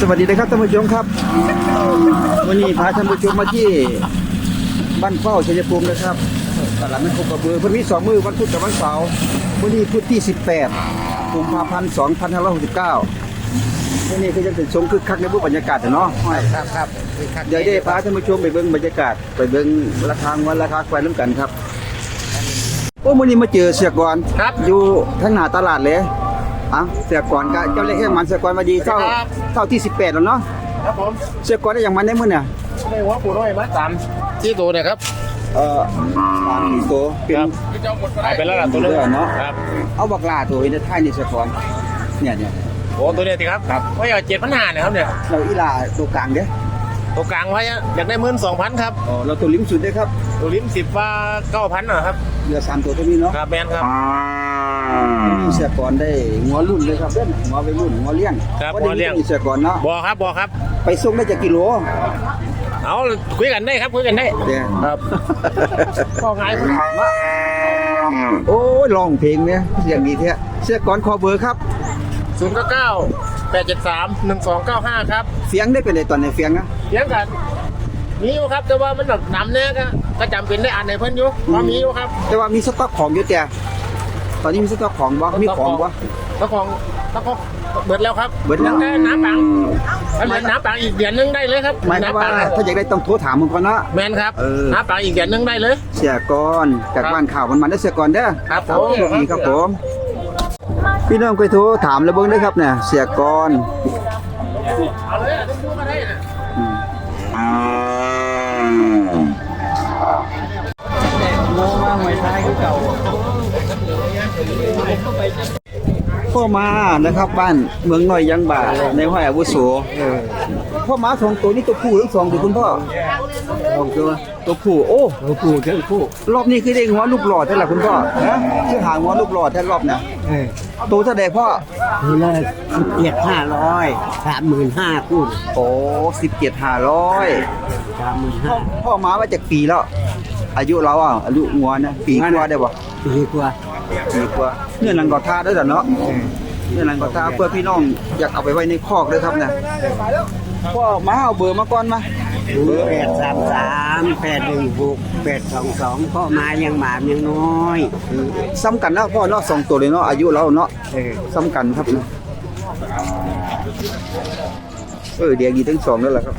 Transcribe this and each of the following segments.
สวัสดีนะครับท่านผู้ชมครับ วันนี้พาท่านผู้ชมมาที่บ้านเฝ้าชัยภูมินะครับตลาดนัดโคกระบือเพิ่นมีสองมือวันพุธกับวันเสาร์วันนี้พุธที่18กุมภาพันธ์2569วันนี้ก็จะเป็นชมคึกคักในรูปบรรยากาศอะเนาะครับครับคือคักเดี๋ยวได้พาท่านผู้ชมไปเบิ่งบรรยากาศไปเบิ่งราคาวันราคาควายน้ำกันครับโอ้มื้อนี้มาเจอเสียกรครับอยู่ทั้งหน้าตลาดเลย อะเสียกรก็เจ้าเล็กแค่มันเสียกรมาดีเท่าครับเท่าที่18แล้วเนาะครับผมเสียกรได้อย่างมันได้มื้อเนี่ยในหัวปูน้อยมาสามที่ตัวเนี่ยครับเอ่อสามสี่ตัวเป็นหายไปแล้วล่ะตัวนึงเออเนาะครับเอาบักลาตัวนี้ท้ายนี่เสียกรเนี่ยเนี่ยโอ้ตัวเนี่ยสิครับครับว่าอยากเจ็ดพันห้าเนี่ยครับเนี่ยเราอีหลาตัวกลางเด้อตัวกลางไว้อะอยากได้หมื่นสองพันครับอ๋อเราตัวลิ้มสุดได้อครับตัวลิ้มสิบว่าเก้าพันนะครับ เหลือสามตัวเท่านี้เนาะครับแมนครับมีเสียกรได้งัวรุ่นเลยครับเด้องัวไปรุ่นงัวเลี้ยงครับว่าได้งัวเลี้ยงมีเสียกรเนาะบอครับบอครับ ไปส่งได้จากกิโลเอาคุยกันได้ครับคุยกันได้เด้อครับก็ง่ายโอ้ยร้องเพลงเนี่ยเสียงดีแท้เสียกรขอเบอร์ครับศูนย์เก้าเก้าแปดเจ็ดสามหนึ่งสองเก้าห้าครับ เสียงได้เป็นไดตอนในเสียงนะเลี้ยงกันมีอยู่ครับแต่ว่ามันแบบนำเนี่ยก็ ก็จำเป็นได้อ่านในเพิ่นอยู่ว่ามีอยู่ครับแต่ว่ามีสต็อกของอยู่แต่ตอนนี้มีสต็อกของบ่มีของบ่ ตะของตะของเบิดแล้วครับเบิดแล้วได้น้ำปังถ้าเหลือน้ำปังอีกเดือนหนึงได้เลยครับหมายความว่าน้ำปังถ้าอยากได้ต้องโทรถามมึงก่อนเนาะ แมนครับเออ น้ำปังอีกเดือนหนึงได้เลย เสียกรจากครับบ้านข่าวมันมันได้เสียกรเด้อครับผม โชคดีครับผม พี่น้องเคยโทรถามแล้วเบิ่งได้อครับเนี่ยเสียกรเอา พ่อมานะครับบ้านเมืองน้อยยังบ่าในห้อยอาวุโสพ่อมาสองตัวนี้ตัวผู้หรือสองตัวคุณพ่อสองตัวตัวผู้โอ้เราปลูกทั้งคู่รอบนี้คือได้หัวลูกหลอดเท่าไหร่คุณพ่อฮะชื่อหางหัวลูกหลอดแท่รอบน่ะเออตัวเท่าใดพ่อทีละสิบเจ็ดห้าร้อยสามหมื่นห้าคู่โอ้สิบเจ็ดห้าร้อยสามหมื่นพ่ห้าอพ่อมาว่าจากปีแล้ว อายุเราอะอายุงัวนะปีกว่าได้บ่ ดีกว่าปีกว่าเงื่อนหลังก่อท่าได้แล้วเนาะเงื่อนหลังก่อท่าเพื่อพี่น้องอยากเอาไปไว้ในคอกเลยครับเนี่ยพ่อมาเอาเบอร์มาก่อนมาศูนย์แปดสามสามแปดหนึ่งหกแปดสองสองพ่อมายังหมายังน้อยซ้ำกันเนาะพ่อเนาะสองตัวเลยเนาะอายุเราเนาะเออซ้ำกันครับเออเดี๋ยวดีทั้งสองแล้วล่ะครับ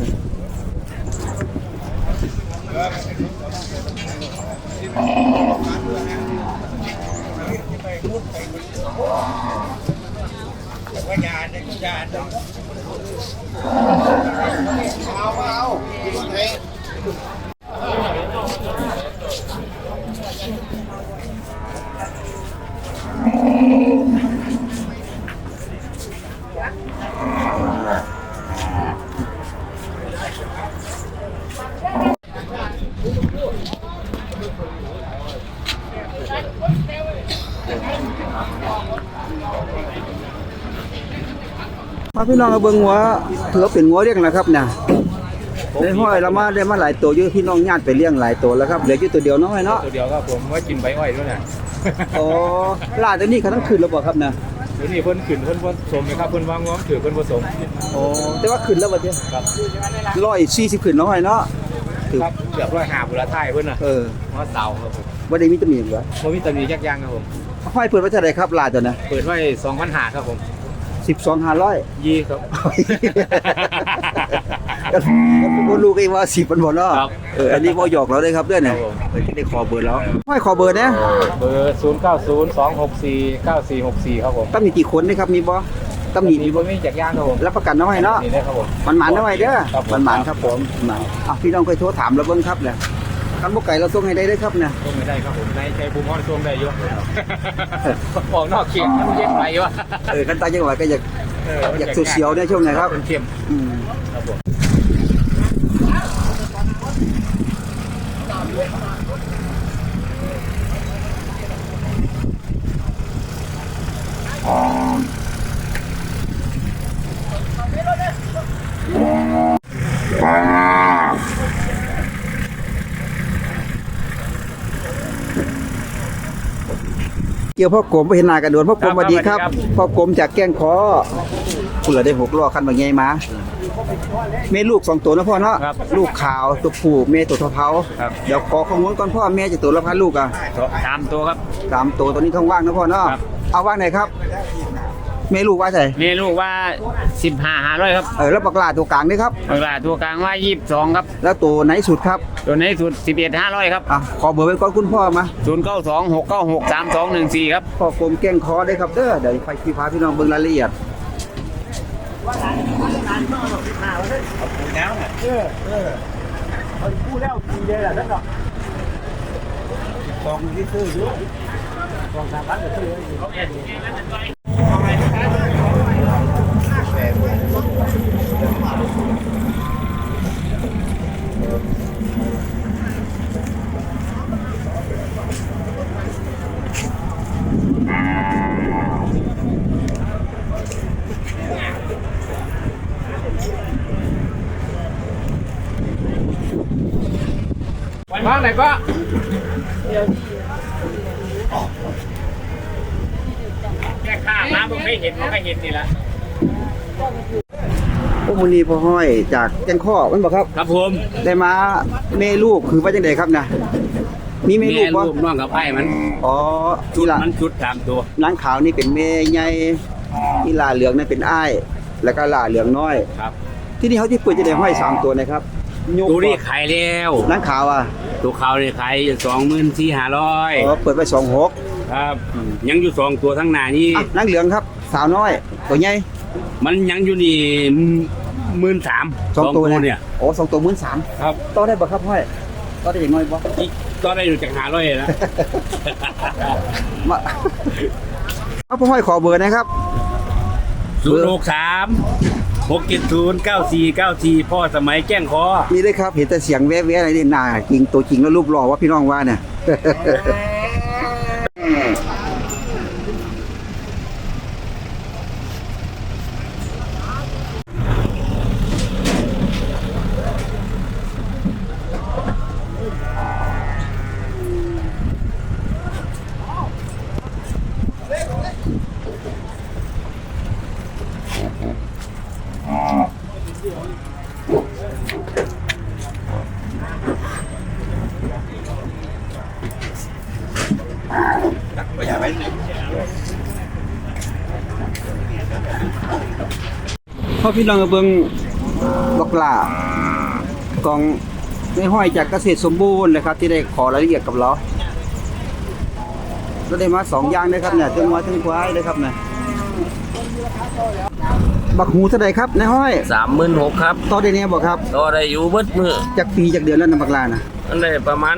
มาพี่น้องเอา เบิ่งหัวถือว่าเป็นหัวเลี้ยงนะครับเนี่ยได้ห้อยเรามาได้มาหลายตัวอยู่พี่น้องญาติไปเลี้ยงหลายตัวแล้วครับเหลืออยู่ตัวเดียวน้อยเนาะตัวเดียวครับผมว่ากินใบอ้อยด้วยนะอ๋อลาดตัวนี้เขาต้องขึ้นแล้วบ่ครับเนี่ยเดี๋ยวนี้เพิ่นขึ้นเพิ่นผสมนะครับเพิ่นวางง้อมถือเพิ่นผสมอ๋อแต่ว่าขึ้นแล้วบ่เด้ครับร้อยสี่สิบขึ้นน้อยเนาะถือครับเกือบร้อยห้าบุรไทยเพิ่นน่ะเออว่าเสาครับผมบ่ได้มีตำหนิหรอบ่มีตำหนิยักยางครับผมห้อยเปิดไว้เท่าไหร่ครับลาดตัวน่ะเปิดไว้2,500ครับผม 12 500ยี่ครับก็ก็รู้เองว่า10มันบ่เนาะครับเอออันนี้บ่หยอกเราได้ครับเด้อเนี่ยครับผมเออที่ได้ขอเบอร์แล้วห้อยขอเบอร์นะเบอร์0902649464ครับผมตำหนิกี่คนนะครับมีบ่ตำหนิมีมีบ่บ่มีจักยางครับผมรับประกันน้อยเนาะนี่ได้ครับผมมันหมานน้อยเด้อครับผมมันหมานครับผมหมานอะพี่น้องเคยโทรถามเราเบิ่งครับเนี่ย คันบ่ไก่เราส่งให้ได้เด้อครับเนี่ยช่วงไม่ได้ครับผมในใจภูมิฮอนช่วงได้อยู่ออกนอกเขตมันเย็นไปวะเออกันตางจังหวัดก็อยากเอยากเสียวๆเนี่ยช่วงไหนครับมันเข้มอืมครับผม เกี่ยวพ่อกลมไปเห็นหน้ากันโดนพ่อกลมสวัสดีครับพ่อกลมจากแก้งคอคุณละได้หกล้อคันบางไงมาแม่ลูกสองตัวนะพ่อเนาะครับลูกขาวตัวผู้แม่ตัวเทาเผาครับเดี๋ยวขอข้อมูลก่อนพ่อแม่จะตัวละพันลูกอะตามตัวครับสามตัวตัวนี้ท้องว่างนะพ่อเนาะครับเอาว่างไหนครับ แม่ลูกว่าไงมีลูกว่าสิบห้าห้าร้อยครับเออแล้วปากลาตัวกลางนี่ครับเวลาตัวกลางว่ายี่สิบสองครับ แล้วตัวไหนสุดครับ ตัวในสุดสิบเอ็ดห้าร้อยครับอะขอเบอร์ไว้ก่อนคุณพ่อมาศูนย์เก้าสองหกเก้าหกสามสองหนึ่งสี่ครับพ่อกลมแกล้งคอได้ครับเด้อเดี๋ยวไปพี่พาพี่น้องเบิ่งรายละเอียด บ้างไหนก็แค่ข้ามาผมไม่เห็นผมไม่เห็นนี่ละพวกมูนีพ่อห้อยจากแกงข้อมันบอกครับ ครับผมได้มาแม่ลูกคือว่าจังไดครับนะมีแม่แม่ลูกบ่ลูกน้องกับไอ้มันอ๋อชุนี่ดล่ะมันชุดตามตัวนางขาวนี่เป็นแม่ใหญ่นี่ลาเหลืองนั่นเป็นอ้ายแล้วก็ลาเหลืองน้อยครับ ที่นี่เขาที่เปิดจะได้ห้อยสามตัวนะครับ ยกตัวนี้บ่ขายแล้วนางขาวอะตัวเขาเนี่ยขายสองหมื่นสี่ห้าร้อยอ๋อเปิดไปสองหกครับยังอยู่สองตัวทั้งหน้านี่อะนางเหลืองครับ สาวน้อย ตัวใหญ่มันยังอยู่นี่หมื่นสามสองตัวเนี่เนี่ยยโอ้สองตัวหมื่นสามครับต่อได้บ่ครับห้อยต่อได้อย่างน้อยบ่อีกก็ได้อยู่จากหาร้อยนะมาเอาพ่อห้อยขอเบอร์นะครับศูนย์หกสาม หกเจ็ดศูนย์เก้าสี่เก้าสี่พ่อสมัยแจ้งคอนี่เลยครับ เห็นแต่เสียงแว่ๆอะไรนี่หน้าจริงตัวจริงแล้วรูปหล่อว่าพี่น้องว่าเนี่ย พ่อพี่น้องเบิ่งบักหลากองในห้อยจากเกษตรสมบูรณ์นะครับ ที่ได้ขอรายละเอียดกับเราก็ได้มาสองอย่างนะครับเนี่ยถึงว่าถึงควายเลยครับเนี่ยบักหูเท่าใดครับในห้อยสามหมื่นหกครับต่อได้เนี่ยบอกครับต่อได้อยู่เบิดมือจากปีจากเดือนแล้วนะบักลานะอันได้ประมาณ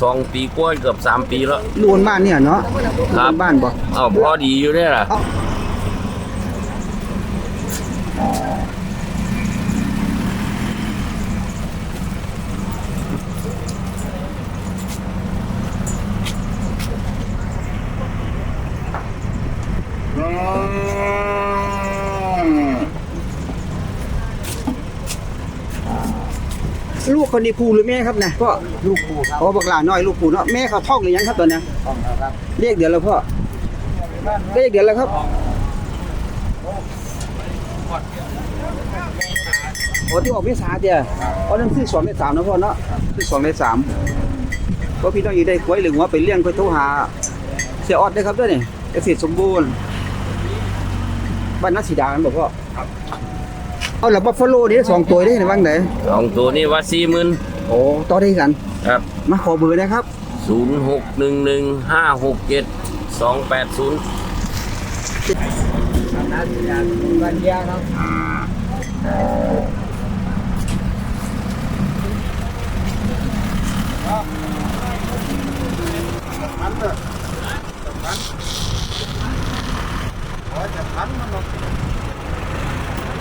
สองปีกว่าเกือบสามปีแล้วลูนบ้านเนี่ยเนาะครับลูนบ้านบ่อ้าวพอดีอยู่ได้ล่ะ ลูก คนนี้ผู้หรือแม่ครับนะก็ลูกผู้ครับอ๋อบักลาน้อยลูกผู้เนาะแม่เขาท้องหรือยังครับตอนเนี้ยท้องครับเรียกเดือนแล้วพ่อเรียกเดือนแล้วครับโอ้ที่ออกเมษาเดียวอ๋อนั่นคือสองในสามนะพ่อเนาะคือสองในสามก็พี่น้องอยู่ได้กล้วยหรือว่าไปเลี้ยงไปโทรหาเสียออดได้ครับด้วยนี่เกษตรสมบูรณ์บ้านนักสีดากันบอกพ่อ เอาแล้วบัฟฟาโลนี่สองตัวได้ในบ้างไหนสองตัวนี้ว่าสี่หมื่นโอ้ต่อได้กันครับมาขอเบอร์นะครับศูนย์หกหนึ่งหนึ่งห้าหกเจ็ดสองแปดศูนย์พัน